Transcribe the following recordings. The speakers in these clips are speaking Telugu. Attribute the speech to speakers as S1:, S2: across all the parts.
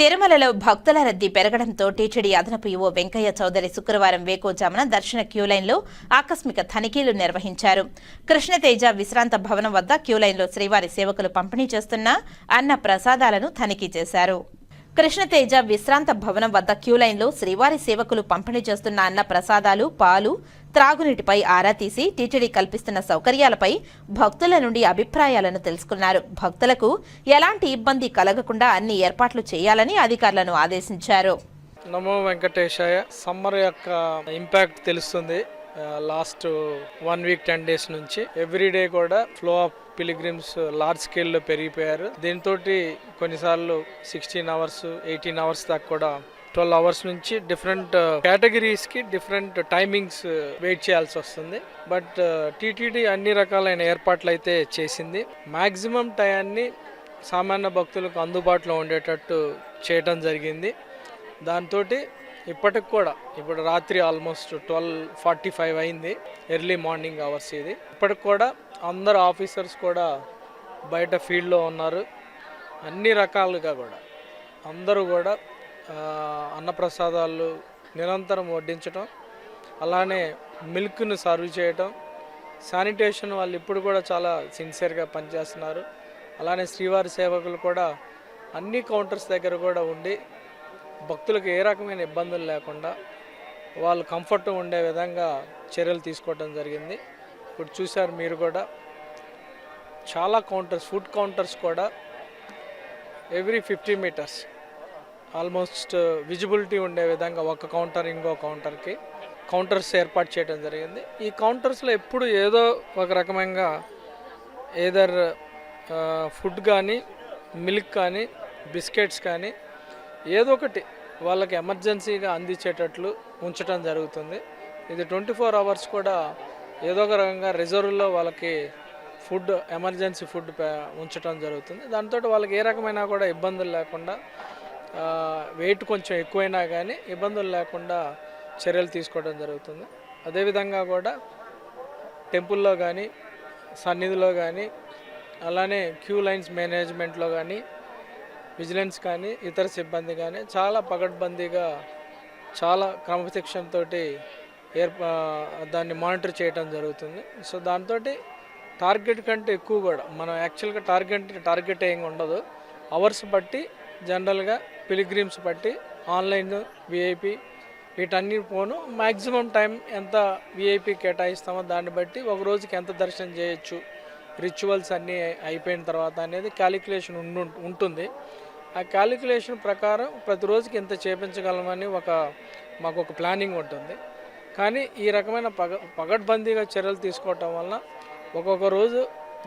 S1: తిరుమలలో భక్తుల రద్దీ పెరగడంతో టీటీడీ అదనపు ఈవో వెంకయ్య చౌదరి శుక్రవారం వేకోజామున దర్శన క్యూలైన్లో ఆకస్మిక తనిఖీలు నిర్వహించారు. కృష్ణతేజ విశ్రాంత భవనం వద్ద క్యూలైన్లో శ్రీవారి సేవకులు పంపిణీ చేస్తున్న అన్న ప్రసాదాలను తనిఖీ చేశారు. కృష్ణతేజ విశ్రాంత భవనం వద్ద క్యూలైన్లో శ్రీవారి సేవకులు పంపిణీ చేస్తున్న అన్న ప్రసాదాలు పాలు త్రాగునీటిపై ఆరా తీసి టీటీడీ కల్పిస్తున్న సౌకర్యాలపై భక్తుల నుండి అభిప్రాయాలను తెలుసుకున్నారు. భక్తులకు ఎలాంటి ఇబ్బంది కలగకుండా అన్ని ఏర్పాట్లు చేయాలని అధికారులను ఆదేశించారు.
S2: నమో వెంకటేశాయ సమ్మర్ యొక్క ఇంపాక్ట్ తెలుస్తుంది. Last one week ten days నుంచి ఎవ్రీడే కూడా ఫ్లో ఆఫ్ పిలిగ్రిమ్స్ లార్జ్ స్కేల్లో పెరిగిపోయారు. దీంతో కొన్నిసార్లు సిక్స్టీన్ అవర్స్ ఎయిటీన్ అవర్స్ దాకా కూడా ట్వెల్వ్ అవర్స్ నుంచి డిఫరెంట్ కేటగిరీస్కి డిఫరెంట్ టైమింగ్స్ వెయిట్ చేయాల్సి వస్తుంది. బట్ టీటీడీ అన్ని రకాలైన ఏర్పాట్లు అయితే చేసింది. మ్యాక్సిమం టయాన్ని సామాన్య భక్తులకు అందుబాటులో ఉండేటట్టు చేయటం జరిగింది. దాంతో ఇప్పటికి కూడా ఇప్పుడు రాత్రి ఆల్మోస్ట్ ట్వెల్వ్ ఫార్టీ ఫైవ్ అయింది ఎర్లీ మార్నింగ్ అవర్స్ ఇది. ఇప్పటికి కూడా అందరు ఆఫీసర్స్ కూడా బయట ఫీల్డ్లో ఉన్నారు. అన్ని రకాలుగా కూడా. అందరూ కూడా అన్నప్రసాదాలు నిరంతరం వడ్డించటం అలానే మిల్క్ను సర్వ్ చేయటం శానిటేషన్ వాళ్ళు ఇప్పుడు కూడా చాలా సిన్సియర్గా పనిచేస్తున్నారు. అలానే శ్రీవారి సేవకులు కూడా అన్ని కౌంటర్స్ దగ్గర కూడా ఉండి భక్తులకు ఏ రకమైన ఇబ్బందులు లేకుండా వాళ్ళు కంఫర్ట్ ఉండే విధంగా చర్యలు తీసుకోవడం జరిగింది. ఇప్పుడు చూశారు మీరు కూడా. చాలా కౌంటర్స్ ఫుడ్ కౌంటర్స్ కూడా every fifty metres almost visibility ఉండే విధంగా ఒక కౌంటర్ ఇంకో కౌంటర్కి కౌంటర్స్ ఏర్పాటు చేయడం జరిగింది. ఈ కౌంటర్స్లో ఎప్పుడు ఏదో ఒక రకమైన ఏదర్ ఫుడ్ కానీ మిల్క్ కానీ బిస్కెట్స్ కానీ ఏదో ఒకటి వాళ్ళకి ఎమర్జెన్సీగా అందించేటట్లు ఉంచడం జరుగుతుంది. ఇది ట్వంటీ ఫోర్ అవర్స్ కూడా ఏదో ఒక రకంగా రిజర్వ్లో వాళ్ళకి ఫుడ్ ఎమర్జెన్సీ ఫుడ్ ఉంచటం ఉంచడం జరుగుతుంది దాంతో వాళ్ళకి ఏ రకమైన కూడా ఇబ్బందులు లేకుండా వెయిట్ కొంచెం ఎక్కువైనా కానీ ఇబ్బందులు లేకుండా చర్యలు తీసుకోవడం జరుగుతుంది. అదేవిధంగా కూడా టెంపుల్లో కానీ సన్నిధిలో కానీ అలానే క్యూ లైన్స్ మేనేజ్మెంట్లో కానీ విజిలెన్స్ కానీ ఇతర సిబ్బంది కానీ చాలా పకడ్బందీగా చాలా క్రమశిక్షణతో ఏర్పా దాన్ని మానిటర్ చేయడం జరుగుతుంది. సో దాంతో టార్గెట్ కంటే ఎక్కువ కూడా మనం యాక్చువల్గా టార్గెట్ టార్గెట్ ఏం ఉండదు. అవర్స్ బట్టి జనరల్గా పిలిగ్రిమ్స్ బట్టి ఆన్లైన్ విఐపి వీటన్ని పోను మ్యాక్సిమం టైం ఎంత విఐపి కేటాయిస్తామో దాన్ని బట్టి ఒక రోజుకి ఎంత దర్శనం చేయొచ్చు రిచువల్స్ అన్నీ అయిపోయిన తర్వాత అనేది క్యాలిక్యులేషన్ ఉంటుంది. ఆ క్యాలిక్యులేషన్ ప్రకారం ప్రతిరోజుకి ఇంత ఎంత చేపించగలమని ఒక మాకు ఒక ప్లానింగ్ ఉంటుంది. కానీ ఈ రకమైన పగ పగడ్బందీగా చర్యలు తీసుకోవటం వలన ఒక్కొక్క రోజు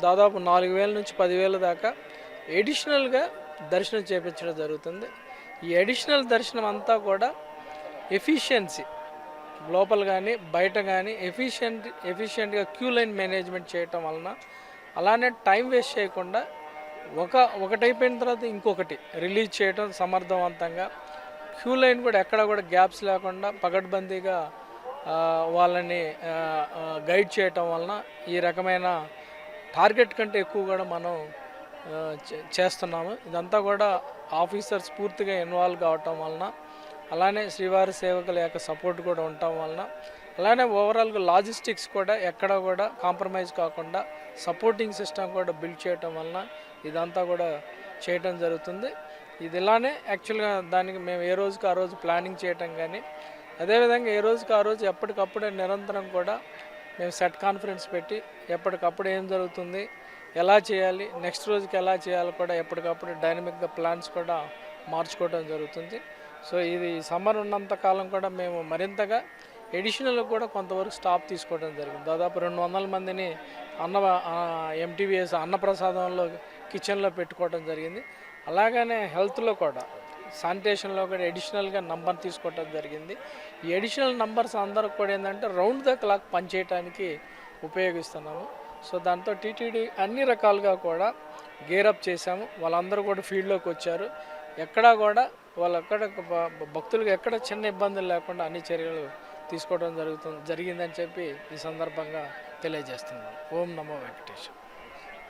S2: దాదాపు నాలుగు వేల నుంచి పదివేల దాకా ఎడిషనల్గా దర్శనం చేపించడం జరుగుతుంది. ఈ అడిషనల్ దర్శనం అంతా కూడా ఎఫిషియన్సీ లోపల కానీ బయట కానీ ఎఫిషియంట్ ఎఫిషియెంట్గా క్యూ లైన్ మేనేజ్మెంట్ చేయటం వలన అలానే టైం వేస్ట్ చేయకుండా ఒక ఒకటి అయిపోయిన తర్వాత ఇంకొకటి రిలీజ్ చేయటం సమర్థవంతంగా. క్యూ లైన్ కూడా ఎక్కడ కూడా గ్యాప్స్ లేకుండా పగడ్బందీగా వాళ్ళని గైడ్ చేయటం వలన ఈ రకమైన టార్గెట్ కంటే ఎక్కువ కూడా మనం చే- చేస్తున్నాము. ఇదంతా కూడా ఆఫీసర్స్ పూర్తిగా ఇన్వాల్వ్ కావటం వలన అలానే శ్రీవారి సేవకుల యొక్క సపోర్ట్ కూడా ఉండటం వలన అలానే ఓవరాల్గా లాజిస్టిక్స్ కూడా ఎక్కడ కూడా కాంప్రమైజ్ కాకుండా సపోర్టింగ్ సిస్టమ్ కూడా బిల్డ్ చేయటం వలన ఇదంతా కూడా చేయటం జరుగుతుంది. ఇది ఇలానే యాక్చువల్గా దానికి మేము ఏ రోజుకి ఆ రోజు ప్లానింగ్ చేయటం కానీ అదేవిధంగా ఏ రోజుకి ఆ రోజు ఎప్పటికప్పుడే నిరంతరం కూడా మేము సెట్ కాన్ఫరెన్స్ పెట్టి ఎప్పటికప్పుడు ఏం జరుగుతుంది ఎలా చేయాలి నెక్స్ట్ రోజుకి ఎలా చేయాలి కూడా ఎప్పటికప్పుడు డైనమిక్గా ప్లాన్స్ కూడా మార్చుకోవడం జరుగుతుంది. సో ఇది సమ్మర్ ఉన్నంత కాలం కూడా మేము మరింతగా ఎడిషనల్ కూడా కొంతవరకు స్టాప్ తీసుకోవడం జరిగింది. దాదాపు రెండు వందల మందిని అన్న ఎంటీవీఎస్ అన్నప్రసాదంలో కిచెన్లో పెట్టుకోవడం జరిగింది. అలాగనే హెల్త్లో కూడా శానిటేషన్లో కూడా ఎడిషనల్గా నంబర్ తీసుకోవడం జరిగింది. ఈ ఎడిషనల్ నంబర్స్ అందరూ కూడా ఏంటంటే రౌండ్ ద క్లాక్ పనిచేయడానికి ఉపయోగిస్తున్నాము. సో దాంతో టీటీడీ అన్ని రకాలుగా కూడా గేరప్ చేశాము. వాళ్ళందరూ కూడా ఫీల్డ్లోకి వచ్చారు. ఎక్కడా కూడా వాళ్ళు ఎక్కడ భక్తులకు ఎక్కడ చిన్న ఇబ్బందులు లేకుండా అన్ని చర్యలు తీసుకోవడం జరుగుతుంది జరిగిందని చెప్పి ఈ సందర్భంగా తెలియజేస్తున్నాను. ఓం నమో వెంకటేశ్వర